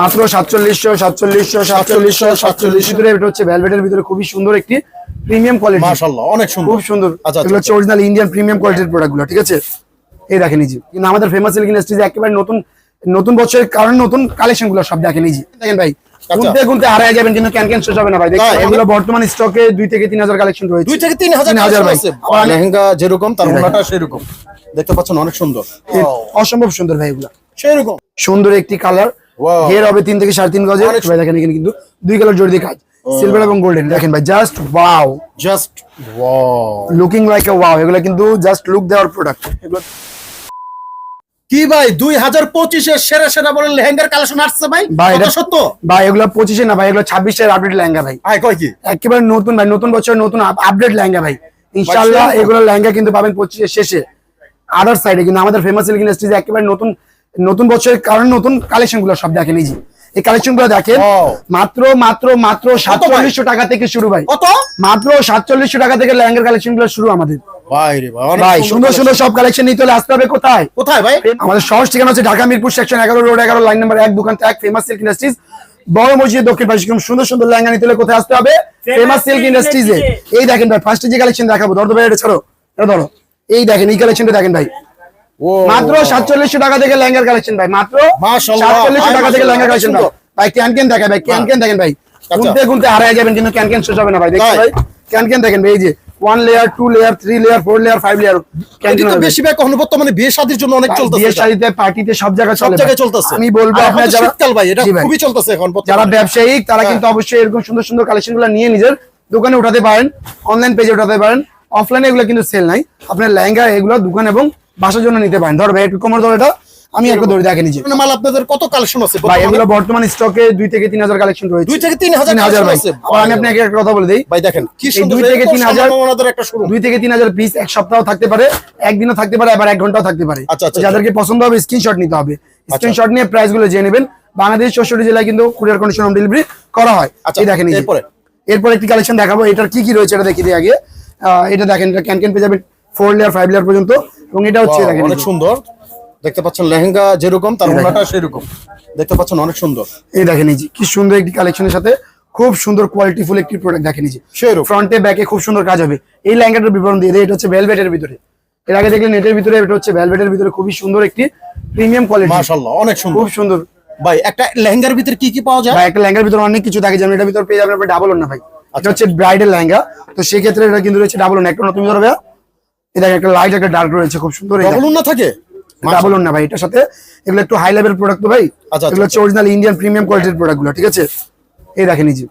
মাত্র সাতচল্লিশশো সাতচল্লিশশো সাতচল্লিশশো সাতচল্লিশ ভিতরে এটা হচ্ছে ভিতরে খুবই সুন্দর একটি প্রিমিয়াম কোয়ালিটি মাশাআল্লাহ অনেক সুন্দর। খুব সুন্দর। আচ্ছা, এগুলো হচ্ছে অরিজিনাল ইন্ডিয়ান প্রিমিয়াম কোয়ালিটির প্রোডাক্টগুলো ঠিক আছে? এই দেখেন এই যে কিন্তু আমাদের ফেমাস সিল্ক ইন্ডাস্ট্রিজ একেবারে নতুন নতুন বছরের কারণ নতুন কালেকশনগুলো সব দেখেন এই যে। দেখেন ভাই গুনতে গুনতে হারায় যাবেন কিন্তু ক্যান ক্যান শেষ হবে না ভাই? দেখেন এগুলো বর্তমান স্টকে দুই থেকে তিন হাজার কালেকশন রয়েছে। থেকে ভাই। লেহেঙ্গা যেরকম তার ওনাটা সেরকম। দেখতে পাচ্ছেন অনেক সুন্দর। অসম্ভব সুন্দর ভাই এগুলো। সেরকম। সুন্দর একটি কালার. হেয়ার হবে তিন থেকে সাড়ে তিন গজের ভাই দেখেন এখানে কিন্তু দুই কালার জড়ি দিয়ে কাজ। সিলভার এবং গোল্ডেন দেখেন ভাই just wow just wow looking like a wow এগুলো কিন্তু জাস্ট লুক দেওয়ার প্রোডাক্ট এগুলো কি ভাই দুই হাজার পঁচিশের সেরা সেরা বলেন লেহেঙ্গার কালেকশন আসছে ভাই? ভাই, এটা- সত্য? ভাই এগুলো পঁচিশে না ভাই এগুলো ছাব্বিশের আপডেট লেহেঙ্গা ভাই। ভাই কয় কি? একেবারে নতুন ভাই নতুন বছর নতুন আপডেট লেহেঙ্গা ভাই। ইনশাল্লাহ? এগুলো লেহেঙ্গা কিন্তু পাবেন পঁচিশের শেষে। আদার সাইডে কিন্তু আমাদের ফেমাস সিল্ক ইন্ডাস্ট্রিজ একেবারে নতুন নতুন বছরের কারণ নতুন কালেকশনগুলো সব দেখেন এই যে। এই কালেকশনগুলো দেখেন. মাত্র মাত্র মাত্র সাতচল্লিশশো টাকা থেকে শুরু ভাই। কত? মাত্র সাতচল্লিশশো টাকা থেকে লেহেঙ্গার কালেকশনগুলো শুরু আমাদের। ভাই সুন্দর সুন্দর সব কালেকশন নিতে হলে আসতে হবে কোথায়? কোথায় ভাই? আমাদের সহজ ঠিকানা হচ্ছে ঢাকা মিরপুর সেকশন এগারো রোড এগারো লাইন নাম্বার এক দোকান এক ফেমাস সিল্ক ইন্ডাস্ট্রিজ বড় মসজিদ দক্ষিণ পাশে সুন্দর সুন্দর নিতে হলে কোথায় আসতে হবে? ফেমাস সিল্ক ইন্ডাস্ট্রিজে এই দেখেন ভাই ফার্স্টে যে কালেকশন দেখাবো ধরো ভাই এটা ছাড়ো এটা ধরো। এই দেখেন এই কালেকশনটা দেখেন ভাই। মাত্র সাতচল্লিশশো টাকা থেকে লেহেঙ্গার কালেকশন ভাই মাত্র সাতচল্লিশশো টাকা থেকে লেহেঙ্গার কালেকশন ভাই। ক্যান ক্যান দেখেন ভাই ক্যান ক্যান দেখেন ভাই। আচ্ছা। গুনতে গুনতে হারায় যাবেন কিন্তু ক্যান ক্যান শেষ হবে না ভাই। দেখছেন তাই? ভাই? ক্যান ক্যান দেখেন ভাই এই যে one layer two layer three layer four layer five layer can বেশি ভাই কখনো বর্তমানে বিয়ে শাদীর জন্য অনেক চলতেছে বিয়ের এটা। পার্টিতে সব জায়গায় সব জায়গায় চলতেছে। আমি বলব আর এখন আপনার তো যারা শীতকাল ভাই এটা খুবই চলতেছে এখন যারা। ব্যবসায়িক তারা হ্যাঁ। কিন্তু অবশ্যই এরকম সুন্দর সুন্দর কালেকশনগুলো নিয়ে নিজের দোকানে উঠাতে পারেন অনলাইন পেজে উঠাতে পারেন। অফলাইনে এগুলো কিন্তু সেল নাই। আপনার লেহেঙ্গা এগুলো দোকান এবং বাসার জন্য নিতে পারেন। ধর ভাই একটু কোমর ধর এটা আমি একটু ধরে দেখে নিজে মানে মাল আপনাদের কত কালেকশন আছে? ভাই এগুলো বর্তমান স্টকে দুই থেকে তিন হাজার কালেকশন রয়েছে। দুই থেকে তিন হাজার আছে। আমি আপনাকে একটা কথা বলে দিই। ভাই দেখেন কি সুন্দর দুই থেকে এরকম তিন হাজার- একটা শুরু দুই থেকে তিন হাজার পিস এক সপ্তাহ থাকতে পারে একদিনও থাকতে পারে আবার এক ঘন্টাও থাকতে পারে। আচ্ছা, আচ্ছা, যাদেরকে পছন্দ হবে স্ক্রিনশট নিতে হবে। স্ক্রিনশট নিয়ে প্রাইসগুলো জেনে নেবেন। বাংলাদেশ চৌষট্টি জেলায় কিন্তু কুরিয়ার কন্ডিশন হোম ডেলিভারি করা হয়। আচ্ছা, এই দেখেন। এরপরে? এরপর একটি কালেকশন দেখাবো এটার কি কি রয়েছে এটা দেখিয়ে দিই আগে। এটা দেখেন এটা ক্যান ক্যান পেয়ে যাবেন ফোর লেয়ার ফাইভ লেয়ার পর্যন্ত। এবং এটা হচ্ছে দেখেন অনেক সুন্দর। দেখতে পাচ্ছেন লেহেঙ্গা যেরকম তার ওনাটা সেরকম। দেখতে পাচ্ছেন অনেক সুন্দর। এই দেখেন এই কি সুন্দর একটি কালেকশনের সাথে খুব সুন্দর কোয়ালিটি ফুল একটি প্রোডাক্ট দেখেন এই সেরকম। ফ্রন্টে ব্যাকে খুব সুন্দর কাজ হবে। এই ল্যাঙ্গাটার বিবরণ দিয়ে দেয় এটা হচ্ছে ভেলভেটের ভিতরে। এর আগে দেখলে নেটের ভিতরে এটা হচ্ছে ভেলভেটের ভিতরে খুবই সুন্দর একটি প্রিমিয়াম কোয়ালিটি মাশাআল্লাহ অনেক সুন্দর। খুব সুন্দর। ভাই একটা লেহেঙ্গার ভিতরে কি কি পাওয়া যায়? ভাই একটা ল্যাঙ্গার ভিতরে অনেক কিছু থাকে যেমন এটার ভিতরে পেয়ে যাবেন আপনি ডাবল না ভাই। আচ্ছা। এটা হচ্ছে ব্রাইডাল লেহেঙ্গা। তো সেই ক্ষেত্রে এটা কিন্তু রয়েছে ডাবল না একটা নতুন ধরবে এটা একটা লাইট একটা ডার্ক রয়েছে খুব সুন্দর ডবল না থাকে? ডাবল না ভাই এটার সাথে এগুলো একটু হাই লেভেল প্রোডাক্ট তো ভাই। আচ্ছা, এগুলো হচ্ছে অরিজিনাল ইন্ডিয়ান প্রিমিয়াম কোয়ালিটির প্রোডাক্টগুলো ঠিক আছে? এই দেখেন এই যে।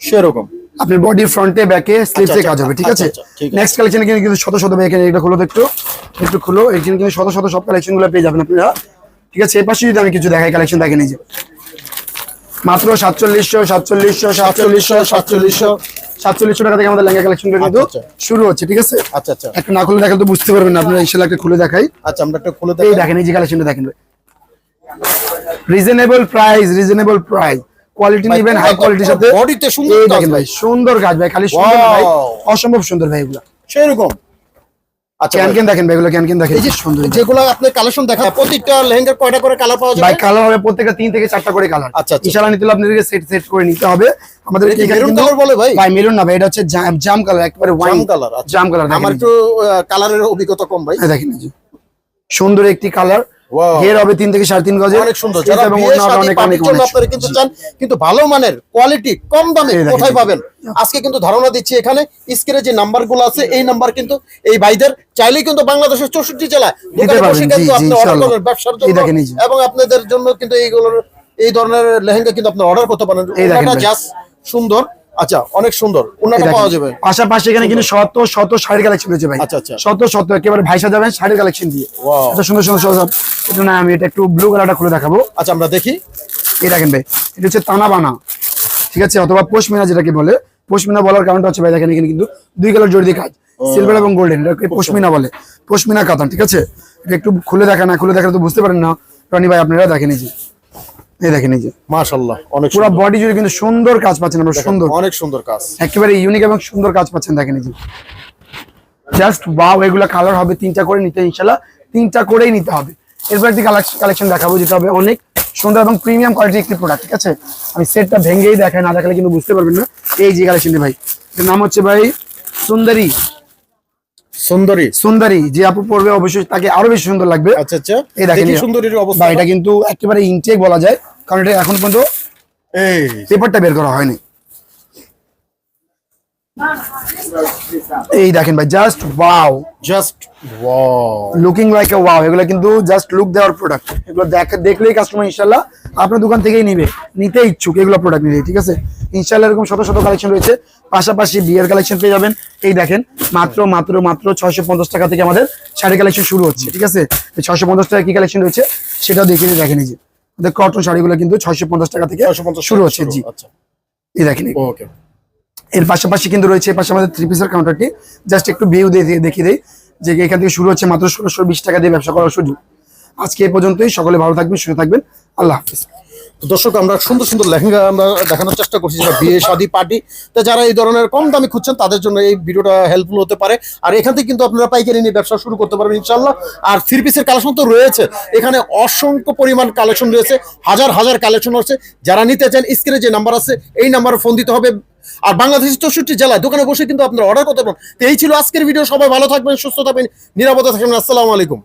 সেরকম। আপনার বডির ফ্রন্টে ব্যাকে স্লিপসে আচ্ছা, কাজ হবে ঠিক আচ্ছা, আছে? আচ্ছা। নেক্সট কালেকশনে কিন্তু শত শত এখানে এটা খুলো একটু একটু খুলো এখানে কিন্তু শত শত সব কালেকশনগুলো পেয়ে যাবেন আপনারা। ঠিক আছে এই পাশে যদি আমি কিছু দেখাই কালেকশন দেখেন এই যে। মাত্র সাতচল্লিশশো সাতচল্লিশশো সাতচল্লিশশো সাতচল্লিশশো। সাতচল্লিশশো টাকা থেকে আমাদের লেঙ্গা কালেকশন কিন্তু আচ্ছা, শুরু হচ্ছে ঠিক আছে? আচ্ছা আচ্ছা। একটা না খুলে দেখালে তো বুঝতে পারবেন না আপনারা ইনশাল্লাহ একটা খুলে দেখাই। আচ্ছা আমরা একটা খুলে দেখাই। দেখেন এই যে কালেকশনটা দেখেন reasonable price reasonable price quality নেবেন হাই কোয়ালিটির সাথে। বডিতে সুন্দর দেখেন ভাই। সুন্দর কাজ ভাই খালি সুন্দর ভাই অসম্ভব সুন্দর ভাই এগুলো। সেরকম আচ্ছা দেখেন এগুলো দেখেন। এই যে সুন্দর যেগুলো আপনি কালেকশন দেখা প্রত্যেকটা লেহেঙ্গার কয়টা করে কালার পাওয়া ভাই কালার হবে প্রত্যেকটা তিন থেকে চারটা করে কালার আচ্ছা, আচ্ছা। ইনশাআল্লাহ নিতে আপনাদেরকে সেট সেট করে নিতে হবে। আমাদের এটা মেরুন কালার বলে ভাই? ভাই মেরুন না ভাই এটা হচ্ছে জাম কালার একবারে ওয়াইন কালার জাম কালার আমার দেখেন। একটু কালারের অভিজ্ঞতা কম ভাই। দেখেন। সুন্দর একটি কালার হেয়ার হবে তিন থেকে সাড়ে তিন গজের অনেক সুন্দর। যারা অনেক অনেক আপনারা কিন্তু চান কিন্তু ভালো মানের কোয়ালিটি কম দামে কোথায় পাবেন? আজকে কিন্তু ধারণা দিচ্ছি এখানে স্ক্রিনে যে আছে এই নাম্বার কিন্তু এই ভাইদের কিন্তু বাংলাদেশের চৌষট্টি জেলায় দোকানে বসে কিন্তু আপনি অর্ডার। করবেন ব্যবসার জন্য। এবং আপনাদের জন্য কিন্তু এইগুলোর এই ধরনের লেহেঙ্গা কিন্তু আপনি অর্ডার করতে পারেন। জাস্ট সুন্দর। আচ্ছা অনেক সুন্দর। ওনাটা পাওয়া যাবে। পাশাপাশি এখানে কিন্তু শত শত শাড়ির কালেকশন রয়েছে ভাই। আচ্ছা, আচ্ছা। শত শত একেবারে ভাইসা যাবেন শাড়ির কালেকশন দিয়ে। সুন্দর সুন্দর সব এটা না আমি এটা একটু ব্লু কালারটা খুলে দেখাবো। আচ্ছা আমরা দেখি। এই দেখেন ভাই এটা হচ্ছে তানা বানা। ঠিক আছে অথবা পশমিনা যেটাকে বলে। পশমিনা বলার কারণটা হচ্ছে ভাই দেখেন এখানে কিন্তু দুই কালার জড়ি দিয়ে কাজ সিলভার এবং গোল্ডেন এটাকে পশমিনা বলে। পশমিনা কাতান ঠিক আছে? এটা একটু খুলে দেখা না খুলে দেখালে তো বুঝতে পারেন না। রনি ভাই আপনারা দেখেন এই যে। এই দেখেন এই যে। মাশাআল্লাহ অনেক পুরো বডি জুড়ে কিন্তু সুন্দর কাজ পাচ্ছেন আমরা সুন্দর। অনেক সুন্দর কাজ। একেবারে ইউনিক এবং সুন্দর কাজ পাচ্ছেন দেখেন এই যে। জাস্ট ওয়াও এগুলা কালার হবে তিনটা করে নিতে ইনশাল্লাহ তিনটা করেই নিতে হবে। এরপর একটি কালেকশন দেখাবো যেটা হবে অনেক সুন্দর এবং প্রিমিয়াম কোয়ালিটির একটি প্রোডাক্ট ঠিক আছে? আমি সেটটা ভেঙেই দেখাই না দেখালে কিন্তু বুঝতে পারবেন না। এই যে কালেকশন ভাই এর নাম হচ্ছে ভাই সুন্দরী। সুন্দরী। সুন্দরী যে আপু পড়বে অবশ্যই তাকে আরও বেশি সুন্দর লাগবে। আচ্ছা আচ্ছা। এই দেখেন সুন্দরীর অবস্থা। এটা কিন্তু একেবারে ইনটেক বলা যায়। কারণ এটা এখন পর্যন্ত এই পেপারটা বের করা হয়নি। এই দেখেন ভাই just wow just wow looking like a wow এগুলো কিন্তু জাস্ট লুক দেওয়ার প্রোডাক্ট এগুলো দেখে দেখলেই কাস্টমার ইনশাল্লাহ আপনার দোকান থেকেই নিবে। নিতে ইচ্ছুক এগুলো প্রোডাক্ট নিতে ঠিক আছে? ইনশাল্লাহ এরকম শত শত কালেকশন রয়েছে। পাশাপাশি বিয়ের কালেকশন পেয়ে যাবেন। এই দেখেন মাত্র মাত্র মাত্র ছয়শো পঞ্চাশ টাকা থেকে আমাদের শাড়ি কালেকশন শুরু হচ্ছে ঠিক আছে? ছয়শো পঞ্চাশ টাকা কি কালেকশন রয়েছে? সেটাও দেখিয়ে দেখেন এই যে। আমাদের কটন শাড়িগুলো কিন্তু ছয়শো পঞ্চাশ টাকা থেকে 650 শুরু হচ্ছে জি। আচ্ছা। এই দেখেন ওকে। এর পাশাপাশি কিন্তু রয়েছে পাশে আমাদের থ্রি পিসের কাউন্টারটি জাস্ট একটু ভিউ দিয়ে দিয়ে দেখিয়ে দেয় যে এখান থেকে শুরু হচ্ছে মাত্র ষোলোশো বিশ টাকা দিয়ে ব্যবসা করার সুযোগ। আজকে এ পর্যন্তই সকলে ভালো থাকবেন সুস্থ থাকবেন। আল্লাহ হাফিজ। তো দর্শক, আমরা সুন্দর সুন্দর লেহেঙ্গা আমরা দেখানোর চেষ্টা করছি, যেটা বিয়ে, শাদী, পার্টি। তো যারা এই ধরনের কম দামে খুঁজছেন, তাদের জন্য এই ভিডিওটা হেল্পফুল হতে পারে। আর এখান থেকে কিন্তু আপনারা পাইকারি নিয়ে ব্যবসা শুরু করতে পারবেন ইনশাল্লাহ আর থ্রি পিসের কালেকশন তো রয়েছে। এখানে অসংখ্য পরিমাণ কালেকশন রয়েছে, হাজার হাজার কালেকশন আছে যারা নিতে চান স্ক্রিনে যে নাম্বার আছে, এই নাম্বারে ফোন দিতে হবে। আর বাংলাদেশের চৌষট্টি জেলায় দোকানে বসে কিন্তু আপনারা অর্ডার করতে পারেন তো এই ছিল আজকের ভিডিও। সবাই ভালো থাকবেন, সুস্থ থাকবেন, নিরাপদে থাকবেন। আসসালামু আলাইকুম।